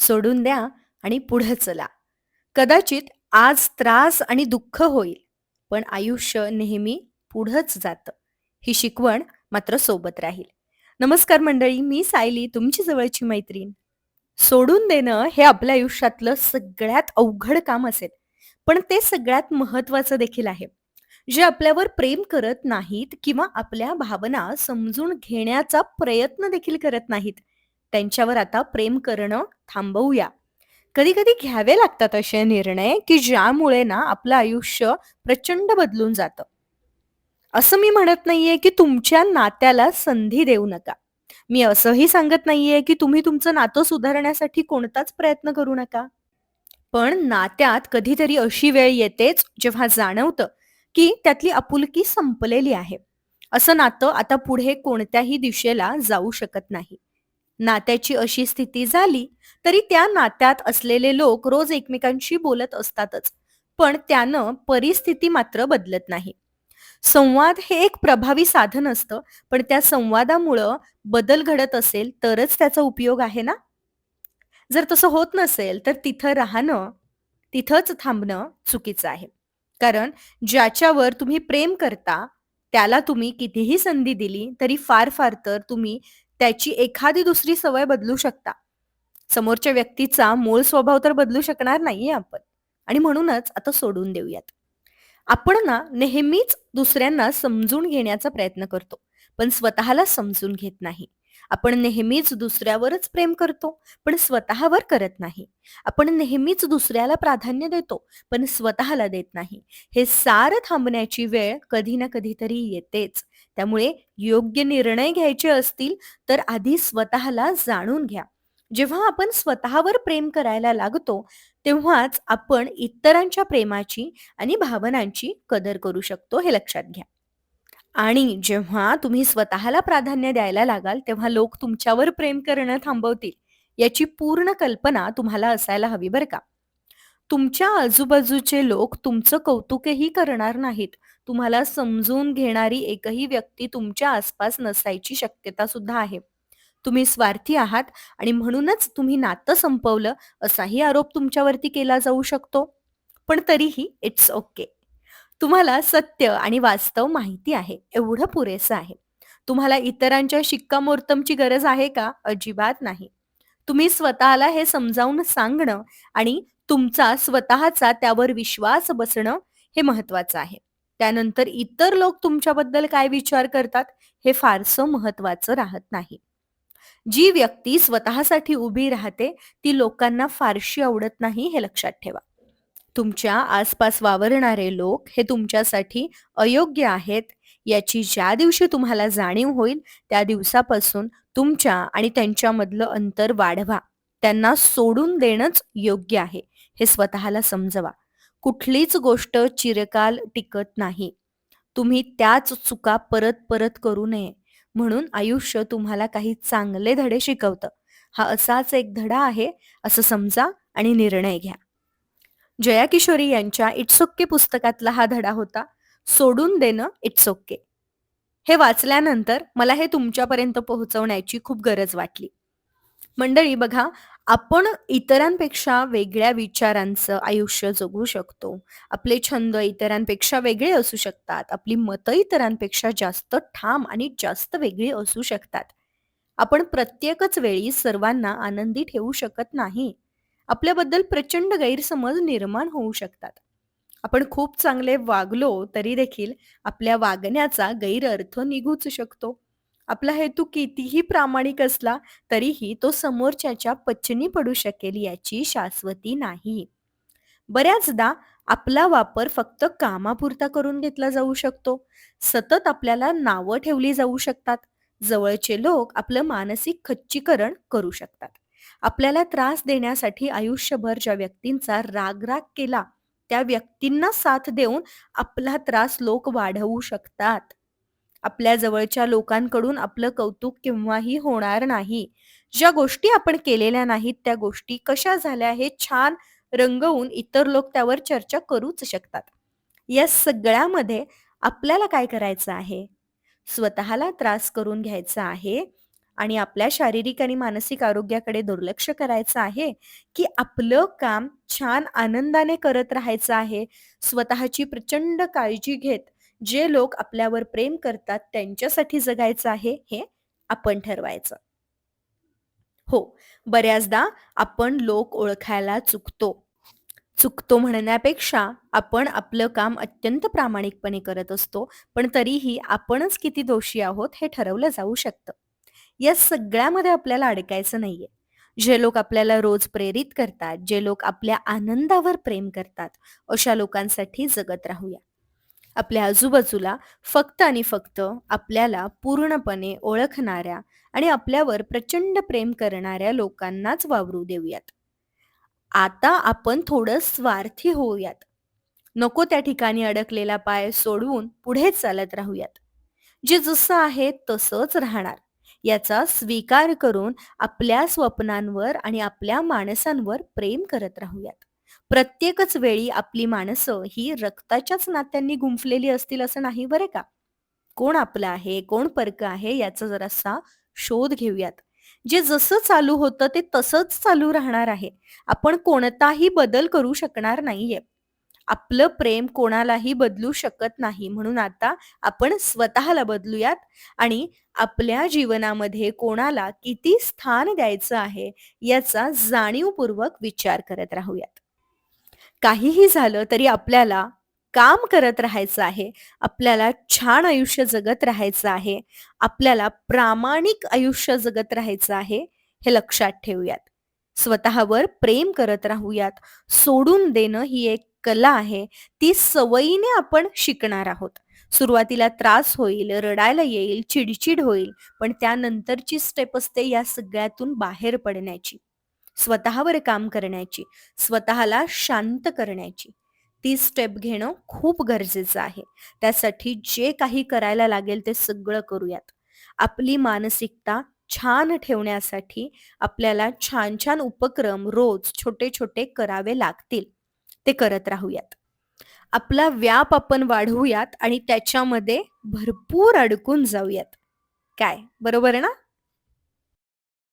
सोडून द्या आणि पुढं चला. कदाचित आज त्रास आणि दुःख होईल, पण आयुष्य नेहमी पुढंच जातं. ही शिकवण मात्र सोबत राहील. नमस्कार मंडळी, मी सायली तुमची जवळची मैत्रीण. सोडून देणं हे आपल्या आयुष्यातलं सगळ्यात अवघड काम असेल, पण ते सगळ्यात महत्वाचं देखील आहे. जे आपल्यावर प्रेम करत नाहीत किंवा आपल्या भावना समजून घेण्याचा प्रयत्न देखील करत नाहीत, त्यांच्यावर आता प्रेम करणं थांबवूया. कधी-कधी घ्यावे लागतात असे निर्णय, की ज्यामुळे ना आपलं आयुष्य प्रचंड बदलून जातं. असं मी म्हणत नाहीये, की तुमच्या नात्याला संधी देऊ नका. मी असंही सांगत नाहीये, की तुम्ही तुमचं नातं सुधारण्यासाठी कोणताच प्रयत्न करू नका. पण नात्यात कधीतरी अशी वेळ येतेच, जेव्हा जाणवतं, की त्यातली आपुलकी संपलेली आहे. असं नातं आता पुढे कोणत्याही दिशेला जाऊ शकत नाही. नात्याची अशी स्थिती झाली, तरी त्या नात्यात असलेले लोक रोज एकमेकांशी बोलत असतातच. पण त्यानं परिस्थिती मात्र बदलत नाही. संवाद हे एक प्रभावी साधन असतं, पण त्या संवादामुळं बदल घडत असेल तरच त्याचा उपयोग आहे ना? जर तसं होत नसेल, तर तिथं राहणं, तिथंच थांबणं चुकीचं आहे. कारण ज्याच्यावर तुम्ही प्रेम करता, त्याला तुम्ही कितीही संधी दिली, तरी फार-फार तर तुम्ही त्याची एखादी दुसरी सवय बदलू शकता. समोरच्या व्यक्तीचा मूळ स्वभाव तर बदलू शकणार नाहीये आपण आणि म्हणूनच आता सोडून देऊयात. आपण ना नेहमीच दुसऱ्यांना समजून घेण्याचा प्रयत्न करतो, पण स्वतःला समजून घेत नाही. आपण नेहमीच दुसऱ्यावरच प्रेम करतो, पण स्वतःवर करत नाही. आपण नेहमीच दुसऱ्याला प्राधान्य देतो, पण स्वतःला देत नाही. हे सार थांबण्याची वेळ कधी ना कधीतरी येतेच. त्यामुळे योग्य निर्णय घ्यायचे असतील, तर आधी स्वतःला जाणून घ्या. जेव्हा आपण स्वतःवर प्रेम करायला लागतो, तेव्हाच आपण इतरांच्या प्रेमाची आणि भावनांची कदर करू शकतो, हे लक्षात घ्या. आणि जेव्हा तुम्ही स्वतःला प्राधान्य द्यायला लागाल, तेव्हा लोक तुमच्यावर प्रेम करणं थांबवतील, याची पूर्ण कल्पना तुम्हाला असायला हवी बरं का. तुमच्या आजूबाजूचे लोक तुमचं कौतुकही करणार नाहीत. तुम्हाला समजून घेणारी एकही व्यक्ती तुमच्या आसपास नसायची शक्यता सुद्धा आहे. तुम्ही स्वार्थी आहात आणि म्हणूनच तुम्ही नातं संपवलं, असाही आरोप तुमच्यावरती केला जाऊ शकतो. पण तरीही इट्स ओके. तुम्हाला सत्य आणि वास्तव माहिती आहे, एवढं पुरेसं आहे. तुम्हाला इतरांच्या शिक्कामोर्तमची गरज आहे का? अजिबात नाही. तुम्ही स्वतःला हे समजावून सांगणं आणि तुमचा स्वतःचा त्यावर विश्वास बसणं हे महत्वाचं आहे. त्यानंतर इतर लोक तुमच्याबद्दल काय विचार करतात, हे फारसं महत्वाचं राहत नाही. जी व्यक्ती स्वतःसाठी उभी राहते, ती लोकांना फारशी आवडत नाही, हे लक्षात ठेवा. तुमच्या आसपास वावरणारे लोक हे तुमच्यासाठी अयोग्य आहेत, याची ज्या दिवशी तुम्हाला जाणीव होईल, त्या दिवसापासून तुमच्या आणि त्यांच्यामधलं अंतर वाढवा. त्यांना सोडून देणंच योग्य आहे, हे स्वतःला समजवा. कुठलीच गोष्ट चिरकाल टिकत नाही. तुम्ही त्याच चुका परत-परत करू नये. म्हणून आयुष्य तुम्हाला काही चांगले धडे शिकवतं. हा असाच एक धडा आहे, असं समजा आणि निर्णय घ्या. जया किशोरी यांच्या इट्स ओके पुस्तकातला हा धडा होता. सोडून देणं इट्स ओके. हे वाचल्यानंतर मला हे तुमच्यापर्यंत पोहोचवण्याची खूप गरज वाटली. मंडळी बघा, आपण इतरांपेक्षा वेगळ्या विचारांचं आयुष्य जगू शकतो. आपले छंद इतरांपेक्षा वेगळे असू शकतात. आपली मतं इतरांपेक्षा जास्त ठाम आणि जास्त वेगळी असू शकतात. आपण प्रत्येकच वेळी सर्वांना आनंदी ठेवू शकत नाही. आपल्याबद्दल प्रचंड गैरसमज निर्माण होऊ शकतात. आपण खूप चांगले वागलो तरी देखील आपल्या वागण्याचा गैरअर्थ निघूच शकतो. आपला हेतू कितीही प्रामाणिक असला तरीही तो समोरच्याच्या पचनी पडू शकेल याची शाश्वती नाही. बऱ्याचदा आपला वापर फक्त कामापुरता करून घेतला जाऊ शकतो. सतत आपल्याला नावं ठेवली जाऊ शकतात. जवळचे लोक आपलं मानसिक खच्चीकरण करू शकतात. आपल्याला त्रास देण्यासाठी आयुष्यभर ज्या व्यक्तींचा राग-राग केला, त्या व्यक्तींना साथ देऊन आपला त्रास लोक वाढवू शकतात. आपल्या जवळच्या लोकांकडून आपलं कौतुक केव्हाही होणार नाही. ज्या गोष्टी आपण केलेल्या नाहीत, त्या गोष्टी कशा झाल्या हे छान रंगवून इतर लोक त्यावर चर्चा करूच शकतात. या सगळ्यामध्ये आपल्याला काय करायचं आहे? स्वतःला त्रास करून घ्यायचा आहे आणि आपल्या शारीरिक आणि मानसिक आरोग्याकडे दुर्लक्ष करायचं आहे की आपलं काम छान आनंदाने करत राहायचं आहे स्वतःची प्रचंड काळजी घेत जे लोक आपल्यावर प्रेम करतात त्यांच्यासाठी जगायचं आहे हे आपण ठरवायचं. हो बऱ्याचदा आपण लोक ओळखायला चुकतो. चुकतो म्हणण्यापेक्षा आपण आपलं काम अत्यंत प्रामाणिकपणे करत असतो पण तरीही आपणच किती दोषी आहोत हे ठरवलं जाऊ शकतं. या सगळ्यामध्ये आपल्याला अडकायचं नाहीये. जे लोक आपल्याला रोज प्रेरित करतात जे लोक आपल्या आनंदावर प्रेम करतात अशा लोकांसाठी जगत राहूया. आपल्या आजूबाजूला फक्त आणि फक्त आपल्याला पूर्णपणे ओळखणाऱ्या आणि आपल्यावर प्रचंड प्रेम करणाऱ्या लोकांनाच वावरू देऊयात. आता आपण थोडं स्वार्थी होऊयात. नको त्या ठिकाणी अडकलेला पाय सोडवून पुढे चालत राहूयात. जे जसं आहे तसंच राहणार. याचा स्वीकार करून आपल्या स्वप्नांवर आणि आपल्या माणसांवर प्रेम करत राहूयात. प्रत्येकच वेळी आपली माणसं ही रक्ताच्याच नात्यांनी गुंफलेली असतील असं नाही बरे का? कोण आपलं आहे कोण परक आहे याचा जरासा शोध घेऊयात. जे जसं चालू होतं ते तसंच चालू राहणार आहे. आपण कोणताही बदल करू शकणार नाहीये. आपलं प्रेम कोणालाही बदलू शकत नाही. म्हणून आता आपण स्वतःला बदलूयात आणि आपल्या जीवनामध्ये कोणाला किती स्थान द्यायचं आहे याचा जाणीवपूर्वक विचार करत राहूयात. काहीही झालं तरी आपल्याला काम करत राहायचं आहे. आपल्याला छान आयुष्य जगत राहायचं आहे. आपल्याला प्रामाणिक आयुष्य जगत राहायचं आहे हे लक्षात ठेवूयात. स्वतःवर प्रेम करत राहूयात. सोडून देणं ही एक कला आहे. ती सवयीने आपण शिकणार आहोत. सुरुवातीला त्रास होईल रडायला येईल चिडचिड होईल पण त्यानंतरची स्टेप असते या सगळ्यातून बाहेर पडण्याची. स्वतःवर काम करण्याची स्वतःला शांत करण्याची. ती स्टेप घेणं खूप गरजेचं आहे. त्यासाठी जे काही करायला लागेल ते सगळं करूयात. आपली मानसिकता छान ठेवण्यासाठी आपल्याला छान छान उपक्रम रोज छोटे छोटे करावे लागतील. ते करत राहूयात. आपला व्याप आपण वाढवूयात आणि त्याच्यामध्ये भरपूर अडकून जाऊयात. काय? बरोबर आहे ना?